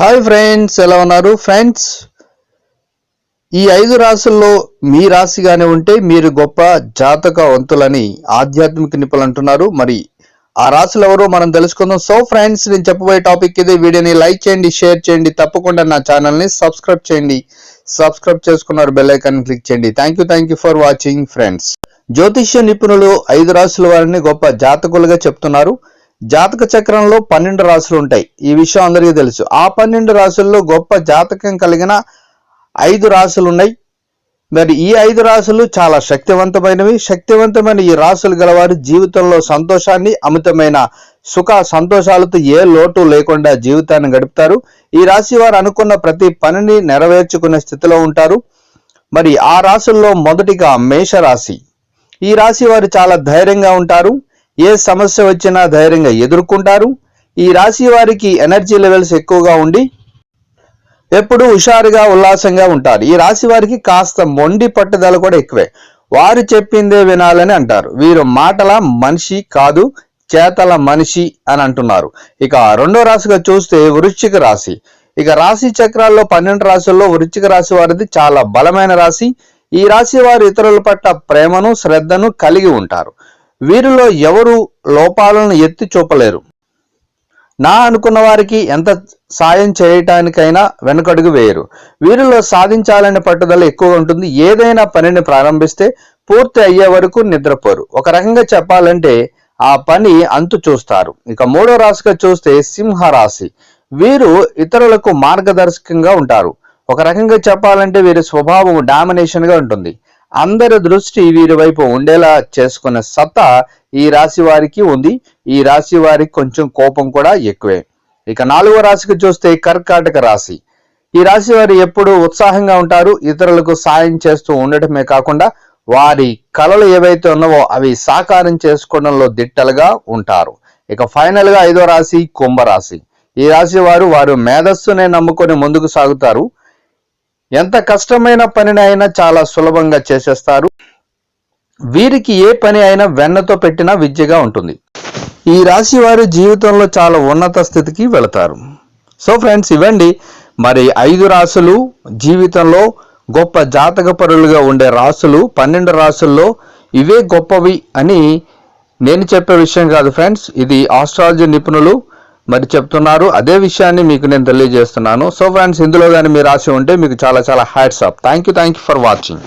Hi friends ఎలా ఉన్నారు? Friends ఈ ఐదు రాసుల్లో మీ రాశిగానే ఉంటే మీరు గొప్ప జాతకవంతులని ఆధ్యాత్మిక నిపుణులు అంటున్నారు. మరి ఆ రాశులు ఎవరో మనం తెలుసుకుందాం. సో ఫ్రెండ్స్ నేను చెప్పబోయే టాపిక్ ఇది. వీడియోని లైక్ చేయండి షేర్ చేయండి. తప్పకుండా నా ఛానల్ని సబ్స్క్రైబ్ చేయండి. సబ్స్క్రైబ్ చేసుకున్నారు బెల్ ఐకాన్ క్లిక్ చేయండి. Thank you thank you for watching friends జ్యోతిష్య నిపుణులు ఐదు రాశుల వారిని గొప్ప జాతకులుగా చెప్తున్నారు. జాతక చక్రంలో పన్నెండు రాసులు ఉంటాయి. ఈ విషయం అందరికీ తెలుసు. ఆ పన్నెండు రాసుల్లో గొప్ప జాతకం కలిగిన ఐదు రాసులు ఉన్నాయి. మరి ఈ ఐదు రాసులు చాలా శక్తివంతమైనవి. శక్తివంతమైన ఈ రాసులు గలవారు జీవితంలో సంతోషాన్ని అమితమైన సుఖ సంతోషాలతో ఏ లోటు లేకుండా జీవితాన్ని గడుపుతారు. ఈ రాశి వారు అనుకున్న ప్రతి పనిని నెరవేర్చుకునే స్థితిలో ఉంటారు. మరి ఆ రాసుల్లో మొదటిగా మేషరాశి. ఈ రాశి వారు చాలా ధైర్యంగా ఉంటారు. ఏ సమస్య వచ్చినా ధైర్యంగా ఎదుర్కొంటారు. ఈ రాశి వారికి ఎనర్జీ లెవెల్స్ ఎక్కువగా ఉండి ఎప్పుడు హుషారుగా ఉల్లాసంగా ఉంటారు. ఈ రాశి వారికి కాస్త మొండి పట్టుదల కూడా ఎక్కువే. వారు చెప్పిందే వినాలని అంటారు. వీరు మాటల మనిషి కాదు చేతల మనిషి అని అంటున్నారు. ఇక రెండో రాశిగా చూస్తే వృశ్చిక రాశి. ఇక రాశి చక్రాల్లో పన్నెండు రాశుల్లో వృశ్చిక రాశి వారిది చాలా బలమైన రాశి. ఈ రాశి వారు ఇతరుల పట్ల ప్రేమను శ్రద్ధను కలిగి ఉంటారు. వీరిలో ఎవరు లోపాలను ఎత్తి చూపలేరు. నా అనుకున్న వారికి ఎంత సాయం చేయటానికైనా వెనుకడుగు వేయరు. వీరిలో సాధించాలనే పట్టుదల ఎక్కువ ఉంటుంది. ఏదైనా పనిని ప్రారంభిస్తే పూర్తి అయ్యే వరకు నిద్రపోరు. ఒక రకంగా చెప్పాలంటే ఆ పని అంతు చూస్తారు. ఇక మూడో రాశిగా చూస్తే సింహ రాశి వీరు ఇతరులకు మార్గదర్శకంగా ఉంటారు. ఒక రకంగా చెప్పాలంటే వీరి స్వభావం డామినేషన్గా ఉంటుంది. అందరి దృష్టి వీరి వైపు ఉండేలా చేసుకునే సత్తా ఈ రాశి వారికి ఉంది. ఈ రాశి వారికి కొంచెం కోపం కూడా ఎక్కువే. ఇక నాలుగో రాశికి చూస్తే కర్కాటక రాశి. ఈ రాశి వారు ఎప్పుడు ఉత్సాహంగా ఉంటారు. ఇతరులకు సాయం చేస్తూ ఉండటమే కాకుండా వారి కళలు ఏవైతే ఉన్నావో అవి సాకారం చేసుకోవడంలో దిట్టలుగా ఉంటారు. ఇక ఫైనల్గా ఐదో రాశి కుంభరాశి. ఈ రాశి వారు వారు మేధస్సునే నమ్ముకొని ముందుకు సాగుతారు. ఎంత కష్టమైన పనినైనా చాలా సులభంగా చేసేస్తారు. వీరికి ఏ పని అయినా వెన్నతో పెట్టినా విద్యగా ఉంటుంది. ఈ రాశి వారు జీవితంలో చాలా ఉన్నత స్థితికి వెళతారు. సో ఫ్రెండ్స్ ఇవ్వండి. మరి ఐదు రాసులు జీవితంలో గొప్ప జాతక పరులుగా ఉండే రాసులు పన్నెండు రాసుల్లో ఇవే గొప్పవి అని నేను చెప్పే విషయం కాదు ఫ్రెండ్స్. ఇది ఆస్ట్రాలజీ నిపుణులు మరి చెప్తున్నారు. అదే విషయాన్ని మీకు నేను తెలియజేస్తున్నాను. సో ఫ్రెండ్స్ ఇందులో కానీ మీ రాసి ఉంటే మీకు చాలా చాలా hats off thank you thank you for watching